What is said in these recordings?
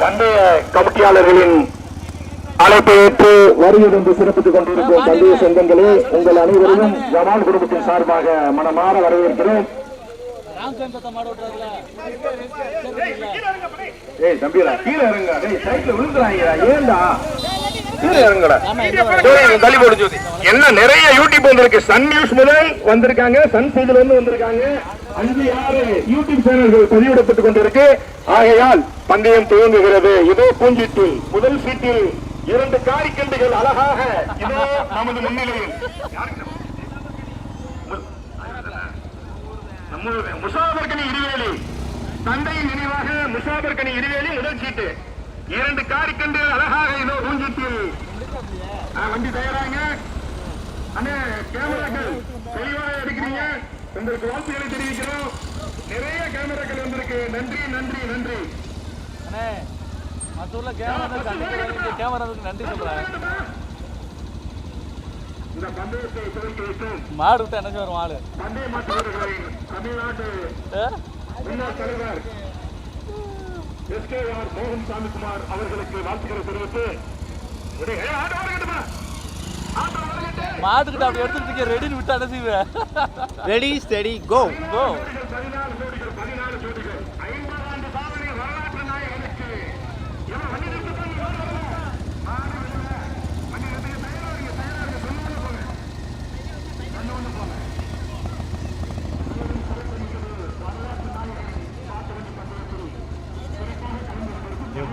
பந்தய கமிட்டியாளர்களின் அழைப்பை ஏற்று வருகை தந்து சிறப்பித்துக் கொண்டிருக்கும் பந்தய சொந்தங்களே உங்கள் அனைவரையும் ஜமால் குடும்பத்தின் சார்பாக மனமாற ஓட்டுறாருல ஏய் தம்பிடா கீழே இறங்க டேய் சைட்ல விழுந்துறாங்கடா. ஏன்டா? கீழே இறங்கடா. ஆமா எங்க வர ஜோதி, இங்க தள்ளி போடு ஜோதி. என்ன நிறைய யூடியூப் வந்திருக்கு. சன் நியூஸ் முதல் வந்திருக்காங்க. சன் செய்தில இருந்து வந்திருக்காங்க. அஞ்சு ஆறு யூடியூப் சேனல்கள் பதிவிடப்பட்டுக் கொண்டிருக்கு. ஆகையால் பந்தயம் துவங்குகிறது. இதோ பூஞ்சிட்டு முதல் சீட்டில் இரண்டு காரிக்கண்டுகள் அழகாக இதோ நமது முன்னிலையில். முசாபர்கனி இருவேலி தந்தையின் நினைவாக முசாபர்கனி இருவேலி முதல் சீட்டு. இரண்டு காரிக்கண்டுகள் அழகாக இதோ பூஞ்சிட்டில். வண்டி தயாராங்க அண்ணே கேமராக்கள் தெளிவாக எடுக்கிறீங்க. உங்களுக்கு வாழ்த்துக்களை தெரிவிக்கிறோம். நிறைய கேமராக்கள் வந்திருக்கு. நன்றி நன்றி நன்றி. ஊர்ல கேமரா கேமரா இருக்கு. நன்றி சொல்றேன். மாடு விட்டா என்ன வரும் ஆளு பந்தய மாட்டு வீரர்களின் தமிழ்நாட்டு ஆ? முன்னாள் தலைவர் எஸ்கேஆர் மோகன் சாமிக்குமார் அவர்களுக்கு வாழ்த்துக்களை தெரிவித்து மாட்டுக்கிட்ட அப்படி எடுத்துட்டு ரெடின்னு விட்டா என்ன செய்வேன் ரெடி ஸ்டெடி கோ கோ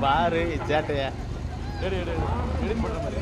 பாரு சேட்டைய. ரெடி ரெடி ரெடி பண்ற மாதிரி.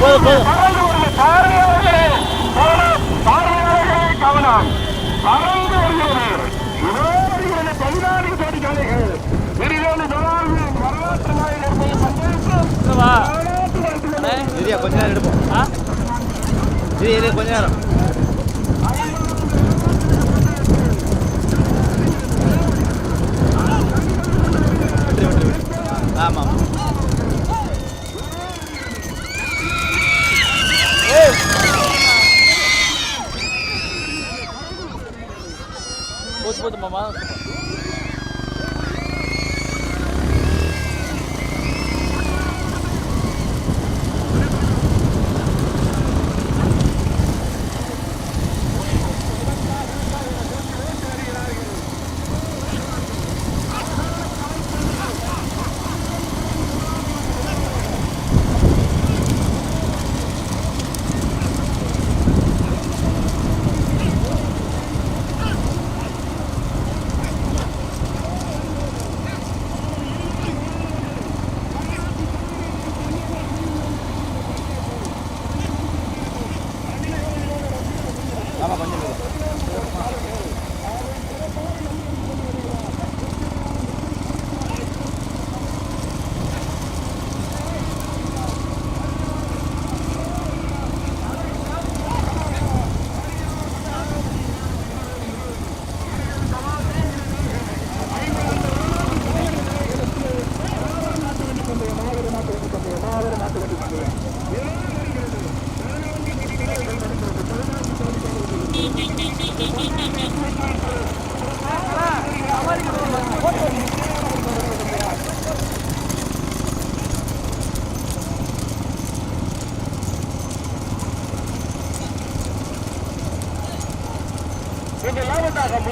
போதும் போதும் இங்க வா அண்ணே சரியா கொஞ்ச நேரம் எடுப்போம் ஆ சரி நேரம் போச்சு போச்சு மாமா.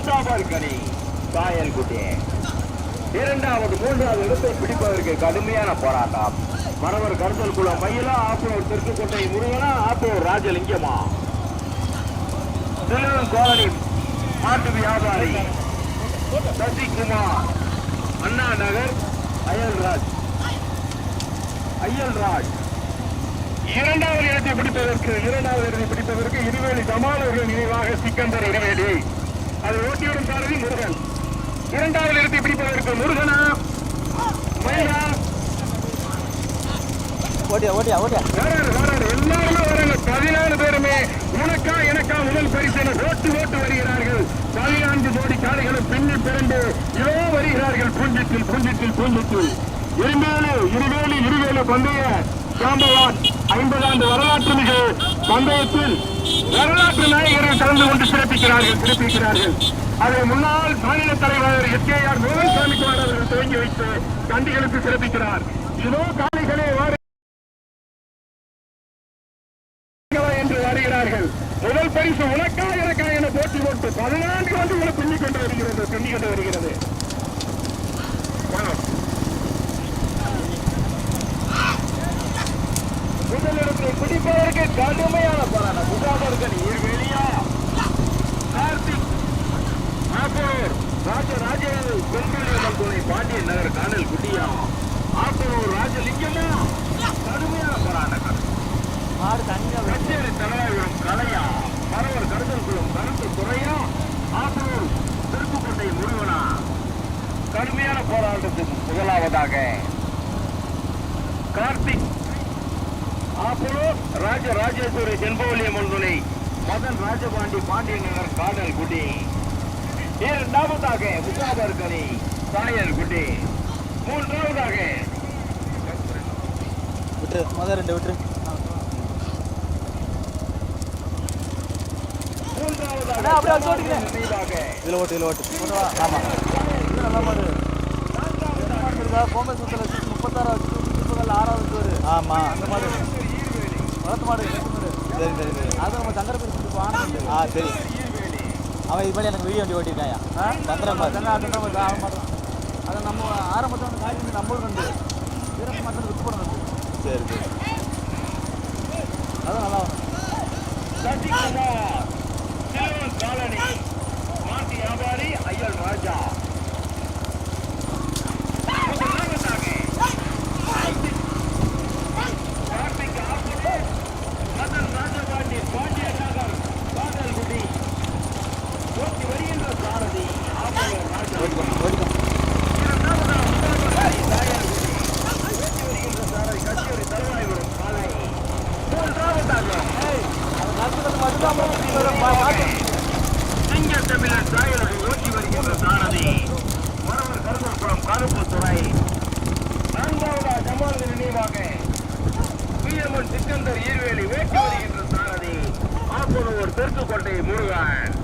முதலாவதாக முசாபர் கனி காயல் குட்டி இரண்டாவது மூன்றாவது இடத்தை பிடிப்பதற்கு கடுமையான போராட்டம். மரவர் கருத்தல் குளம் மயிலா ஆப்பூர் தெற்குக்கோட்டை முருகனா ஆப்பூர் ராஜலிங்கமா. திருநெல் கோவலி மாட்டு வியாபாரி சசிகுமார் அண்ணா நகர் அயல்ராஜ். அயல்ராஜ். இரண்டாவது இடத்தை பிடிப்பதற்கு இரண்டாவது இடத்தை பிடிப்பதற்கு இருவேலி ஜமால் நினைவாக சிக்கந்தர் இடைவேலி அது ஓட்டியுடன் சாரதி முருகன். இரண்டாவது இடத்தை பிடிப்பதற்கு முருகனா? மயிலா? ஓட்டியா ஓட்டியா ஓட்டியா வராரு வராரு. எல்லாருமே வராங்க. பதினாலு பேருமே உனக்கா எனக்கா முதல் பரிசென ஓட்டு ஓட்டு வருகிறார்கள். பதினான்கு ஜோடி காளைகளும் பின்னி பிறந்து இதோ வருகிறார்கள். பூஞ்சிட்டில் பூஞ்சிட்டில் பூஞ்சிட்டில். இருவேலு இருவேலு இருவேலு பந்தய சாம்பவான். ஐம்பது ஆண்டு வரலாற்று மிகு பந்தயத்தில் வரலாற்று நாயகர்கள் கலந்து கொண்டு சிறப்பிக்கிறார்கள் சிறப்பிக்கிறார்கள். அதை முன்னாள் மாநில தலைவர் S K R Govindasamy Kumar அவர்கள் துவங்கி வைத்து கண்டிகளுக்கு சிறப்பிக்கிறார். இதோ காலைகளே வாரு என்று வருகிறார்கள். முதல் பரிசு உனக்கா எனக்கா என போட்டி போட்டு பதினான்கு ஆண்டுகளை பின்னிக் கொண்டு வருகிறது பின்னிக் கொண்டு வருகிறது. முதலிடத்தை பிடிப்பதற்கு கடுமையான போராட்டம். முகாமர்கள் வெளியா? கார்த்திக் ஆப்பனூர் ராஜ ராஜேந்திர பெண்களியம்மன் துணை பாண்டியன் நகர் காணல் குட்டியா? ஆப்பனூர் ராஜலிங்கமா? கடுமையான போராட்டம். மாடு தனியாக கச்சேரி தலைவரும் கலையா? பரவர் கருதல் குளம் கருத்து துறையா ஆப்பனூர் திருப்புக்கோட்டை முருகனா? கடுமையான போராட்டத்துக்கு முதலாவதாக கார்த்திக் ஆப்பனூர் ராஜ ராஜேஸ்வரி செண்பவலியம்மன் துணை. மதன் ராஜபாண்டி பாண்டிய நகர் காடல் குடி இரண்டாவதாக முசாபர்கனி சாயல் குடி மூன்றாவதாக விட்டுரு முதல் ரெண்டு. நினைவாக. இதில் ஓட்டு இதில் ஓட்டு. ஆமாம் இது நல்ல மாடு என்ன மாடு இருக்கா கோமை சுத்தல முப்பத்தாறு முப்பத்தாறு ஆறாவது ஆமாம் அந்த மாடு வளர்த்து மாடு சரி சரி சரி. அது நம்ம சங்கரபுரி சுட்டு ஆனந்த் ஆ சரி. அவன் இது மாதிரி எனக்கு வீடியோ வண்டி ஓட்டிருக்காயா அதுதான் மாடு ஆக மாட்டோம் அதை நம்ம ஆரம்பத்தில் வந்து காய்ச்சி நம்மளும் கண்டு வீரப்பு மாட்டம் விட்டு போட வந்து. சரி சரி. அதான் நல்லா வரும். சசிகுமார் சிலுவன் காலனி மாசி வியாபாரி ஐயல் ராஜா முதலாவதாக கார்த்திக் ஆப்பனே மதன் ராஜபாண்டி பாண்டிய நகர் பாடல்குடி ஓட்டி வருகின்ற சாரதி ஆப்பனூர் ராஜா ஓட்டிக்கோ ஓட்டிக்கோ இரண்டாவதாக முதல்வராய் தாயார்குடி ஓட்டி வருகின்ற சாரதி கச்சேரி தலைவாய்புரம் காலை மூன்றாவதாக அது நடத்துறது மட்டும்தான் மாட்டு ஓட்டி வருகின்ற சாரதி மரவர் கருதல்புரம் கருப்புத்துறை நான்காவதா ஜமால் நினைவாக பிஎம்என் சிக்கந்தர் ஈர்வேலி ஓட்டி வருகின்ற சாரதி ஆப்பனூர் முருகன்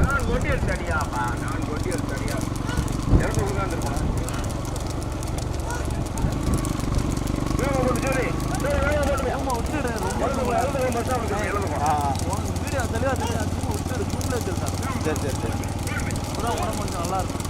நான் கொண்டியல் தனியாப்பா நான் கொண்டியல் தனியா இறந்து உட்கார்ந்துருப்பேன் ஆமா விட்டுடு ரொம்ப தெளிவாக தெரியும் சும்மா விட்டுடு கூட்டில் வச்சிருக்காங்க சரி சரி சரி அப்பதான் உடம்பு கொஞ்சம் நல்லா இருக்கும்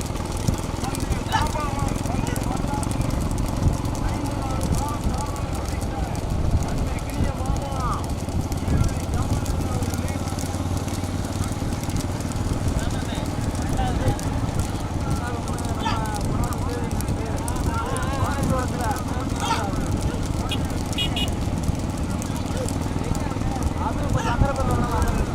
அதுவும் கொஞ்சம் அக்கறை பண்ணலாம்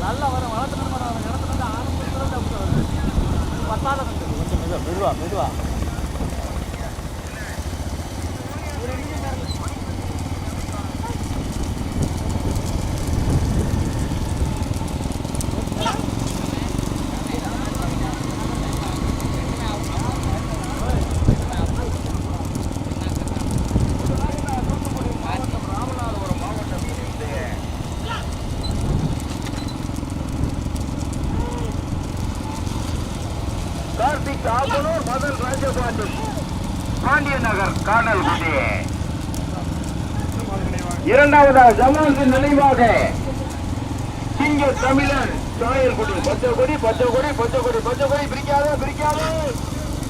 நல்லா வரும் வளர்த்து வரும் இடத்துல இருந்து ஆரம்பத்துல இருந்து அப்படி வருது பத்தாத கண்டு கொஞ்சம் மெதுவா மெதுவா மெதுவா ராமநாதபுரம் மாவட்டம் இணைந்து சாப்பனூர் மதன் ராஜபாண்டி பாண்டிய நகர் காணல் குடி இரண்டாவதாக ஜமான்சின் நினைவாக சிங்க தமிழன் சாயல்குடி பச்சை கொடி பச்சை கொடி பச்சை கொடி பச்சை கொடி பிரிக்காத பிரிக்காத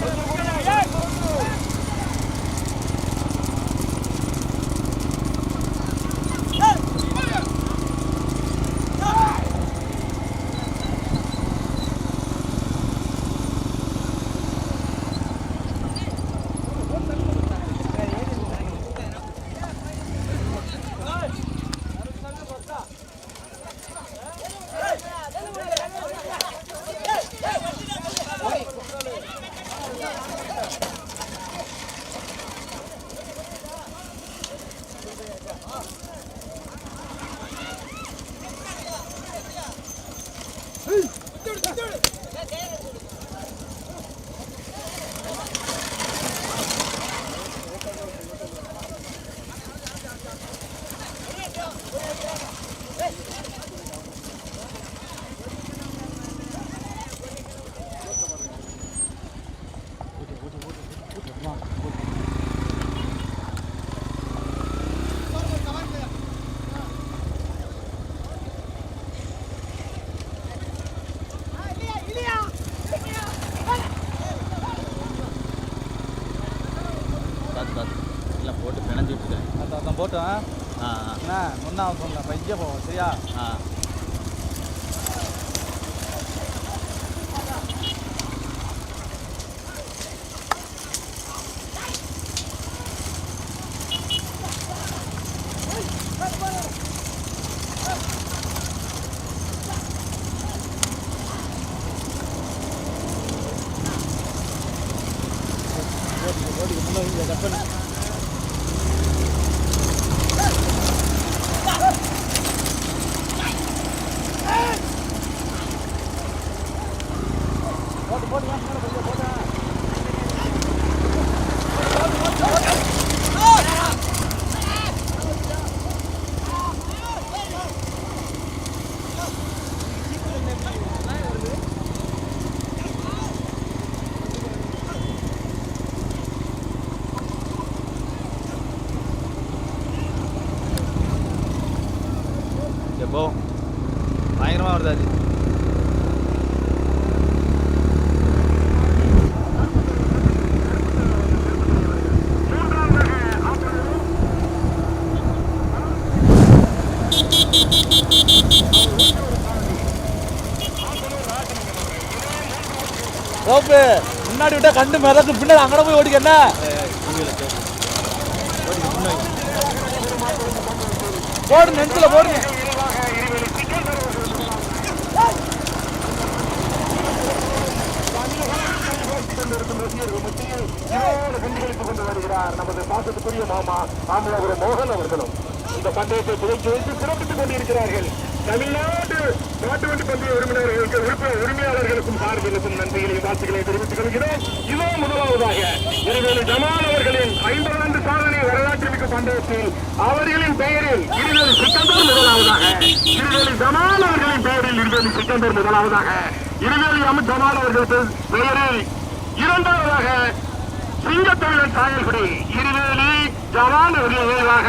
பச்சை கொடி, ஏய், போடு. பார்த்து பார்த்து எல்லாம் போட்டு பிணைஞ்சு விட்டுருக்கேன் அந்த அந்த போட்டோம் என்ன? ஒன்றா சொன்ன பைய போவோம் சரியா ஆ ஆ போட்டு போட்டு ஏன் மேலே பைய போட்டேன் எப்போ பயங்கரமாக வருது அது. ரோப்பு முன்னாடி விட்டா கண்டு மிதக்கு பின்னாடி அங்கே போய் ஓடிக்க என்ன? போடு நெஞ்சில் போடுங்க. கண்டுகளித்துக் கொண்டு வருகிறார் நமது பாசத்துக்குரிய மாமா மாமல்லபுரம் மோகன் அவர்களும் இந்த பந்தயத்தை துவக்கி வைத்து சிறப்பித்துக் கொண்டிருக்கிறார்கள் தமிழ்நாடு மாட்டு வண்டி பந்தய உரிமையாளர்களுக்கு உறுப்பினர் உரிமையாளர்களுக்கும் சார்பிலுக்கும் நன்றிகளையும் வாழ்த்துக்களை தெரிவித்துக் கொள்கிறோம் இதோ முதலாவதாக இருவேலு ஜமான் அவர்களின் ஐம்பது ஆண்டு சாதனை வரலாற்றுமிக்க பந்தயத்தில் அவர்களின் பெயரில் இருவேலு சிக்கந்தர் முதலாவதாக இருவேலு ஜமான் அவர்களின் பெயரில் இருவேலு சிக்கந்தர் முதலாவதாக இருவேலு அமு ஜமான் அவர்கள் பெயரில் இரண்டாவதாக சிங்கத்தமிழன் சாயல்குடி. இருவேலி ஜவான் அவர்கள் நினைவாக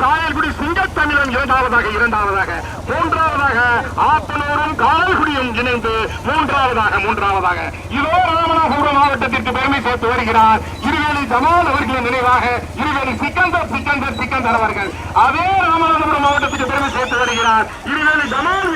சாயல்குடி சிங்கத்தமிழன் இரண்டாவதாக இரண்டாவதாக. மூன்றாவதாக ஆத்தனூரும் காவல்குடியும் இணைந்து மூன்றாவதாக மூன்றாவதாக. இதோ ராமநாதபுரம் மாவட்டத்திற்கு பெருமை சேர்த்து வருகிறார். இருவேலி ஜமான் அவர்களின் நினைவாக இருவேலி சிக்கந்தர் சிக்கந்தர் சிக்கந்தர் அவர்கள். அதே ராமநாதபுரம் மாவட்டத்திற்கு பெருமை சேர்த்து வருகிறார். இருவேலி ஜமான்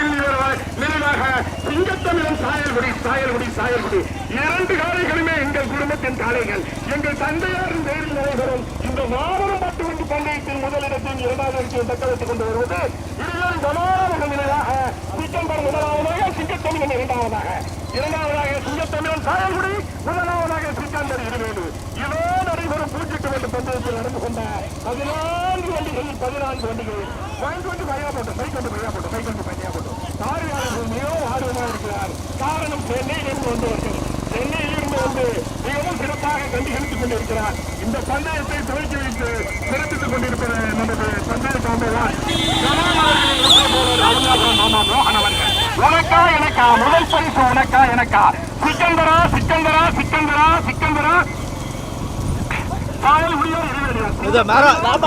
நினைவாக சிங்கத்தமிழன் சாயல்குடி சாயல்குடி சாயல்குடி. இரண்டு காளைகளுமே எங்கள் குடும்பத்தின் காளைகள் எங்கள் தந்தையாரின் பேரில் நடைபெறும் இந்த மாபெரும் பட்டு வண்டி பந்தயத்தில் முதலிடத்தில் இரண்டாவது இடத்தையும் தக்க வைத்துக் கொண்டு வருவது இருவரும் சமாதான நிலையாக சிக்கம்பர் முதலாவதாக சிங்கத்தமிழன் இரண்டாவதாக. இரண்டாவதாக சிங்கத்தமிழன் சாயல்குடி முதலாவதாக சிக்கந்தர் இருவேலு இதோ நடைபெறும் பூச்சிட்டு வண்டி பந்தயத்தில் நடந்து கொண்ட பதினான்கு வண்டிகளில் பதினான்கு வண்டிகள் பைக் கொண்டு பையா போட்டோம் பைக் கொண்டு பையா போட்டோம் பைக் கொண்டு பையா போட்டோம் பார்வையாளர்கள் மிகவும் ஆர்வமாக இருக்கிறார். காரணம் சென்னையிலிருந்து வந்தவர்கள் சென்னையிலிருந்து வந்து மிகவும் சிறப்பாக கண்டுகளித்துக் கொண்டிருக்கிறார். இந்த பந்தயத்தை துவக்கி வைத்து சிறப்பித்துக் கொண்டிருக்கிற நமது பந்தய சார்ந்ததான் உனக்கா எனக்கா முதல் பரிசு உனக்கா எனக்கா. சிக்கந்தரா சிக்கந்தரா சிக்கந்தரா சிக்கந்தரா. இது மேல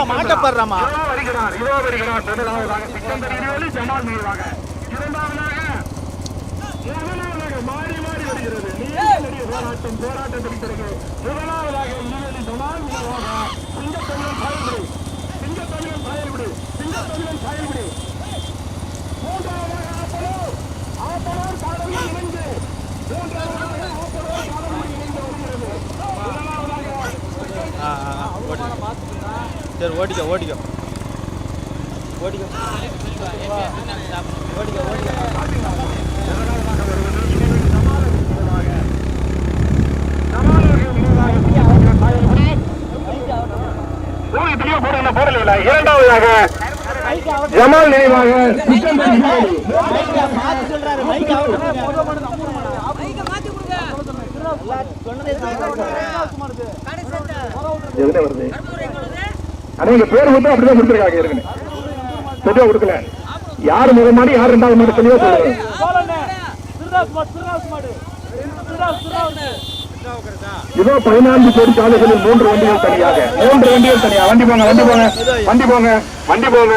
மாட்டப்படுறமா வருகிறார் இதோ வருகிறார். முதலாவதாக சிக்கந்தர் இருவரி ஜமால் மீறுவாங்க போராட்டம் போராட்டம் பிடிக்கிறது முதலாவதாக முன்னணி ஜனாதிபதியாக சிங்கத்தமிழன் சாயல்குடி சிங்கத்தமிழன் சாயல்குடி சிங்கத்தமிழன் சாயல்குடி மூன்றாவதாக ஆப்பலோ சரி ஓட்டிக்கோ ஓட்டிக்கோ ஓட்டிக்கோ ஓட்டிக்கோ ஓட்டிக்கோ கொண்டிருக்கின்றன இரண்டாவதாக ஜமால் நினைவாக அநேக பேர் மட்டும் அப்படிதான் கொடுத்துருக்காங்க இருக்கு கொடுக்கல? யார் முதல் மாடி யார் ரெண்டாவது மாடி தெளிவா சொல்லுங்க. இதோ பதினான்கு கோடி காலைகளில் மூன்று வண்டிகள் தனியாக. மூன்று வண்டிகள் தனியாக வண்டி போங்க வண்டி போங்க வண்டி போங்க வண்டி போங்க.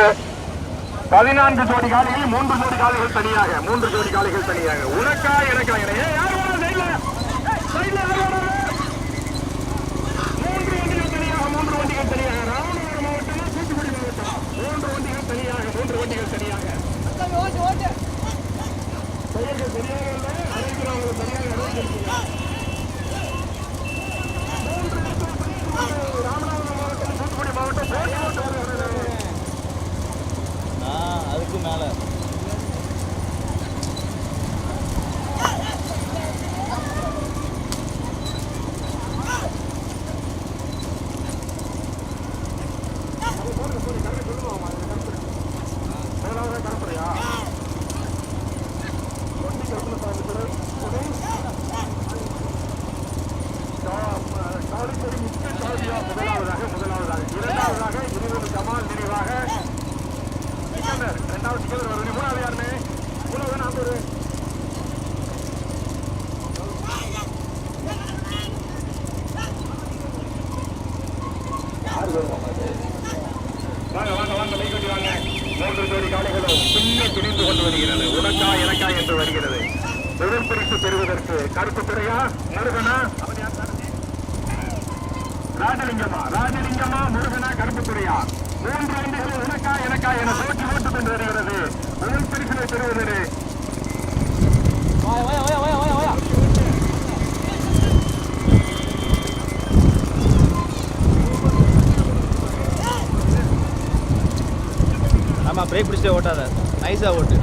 பதினான்கு ஜோடி காலையில் மூன்று ஜோடி காலைகள் தனியாக. மூன்று ஜோடி காலைகள் தனியாக. உனக்கா எனக்கா சரியாக அதுக்கு மேலே. கருப்பு துறையா முருகனா? ராஜலிங்கமா ராஜலிங்கமா முருகனா கருப்பு துறையா மூன்று ஐந்துகள் உனக்கா எனக்கா என போட்டி போட்டுக் கொண்டு வருகிறது. முதல் பிரிவினை பெறுவதற்கு ஆமாம் பிரேக் பிடிச்சே ஓட்டாத. நைஸாக ஓட்டு.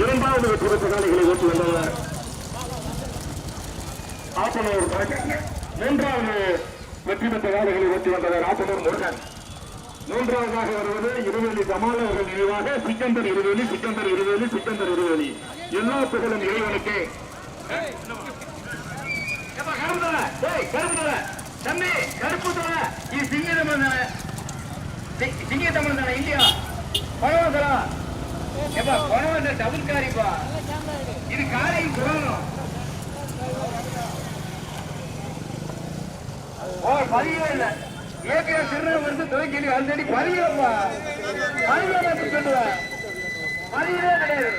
இரண்டாவது வெற்றி பெற்ற காலைகளை வந்தவர் ஆப்பனூர் மூன்றாவது வெற்றி பெற்ற வந்தவர் ஆப்பனூர் மூன்றாவதாக வருவது இருவேலி கமால் அவர்கள் நினைவாக சிக்கந்தர் இருவேலி சிக்கந்தர் இருவேலி சிக்கந்தர் இருவேலி. எல்லா புகழும் இறைவனுக்கு. தம்பி கருப்பு தோலை சிங்க தமிழ் தானே? சிங்க தமிழ் தானே இல்லையா? பணம் தலை. ஏப்பா, பணம் இல்ல, டபுள் காரிப்பா. இது காரி சொல்லணும். ஓ பதிவே இல்ல. ஏற்கனவே திருநெல்வேலி வந்து துவக்கி ஆல்ரெடி பதிவேப்பா பதிவே சொல்லுவேன் பதிவே கிடையாது.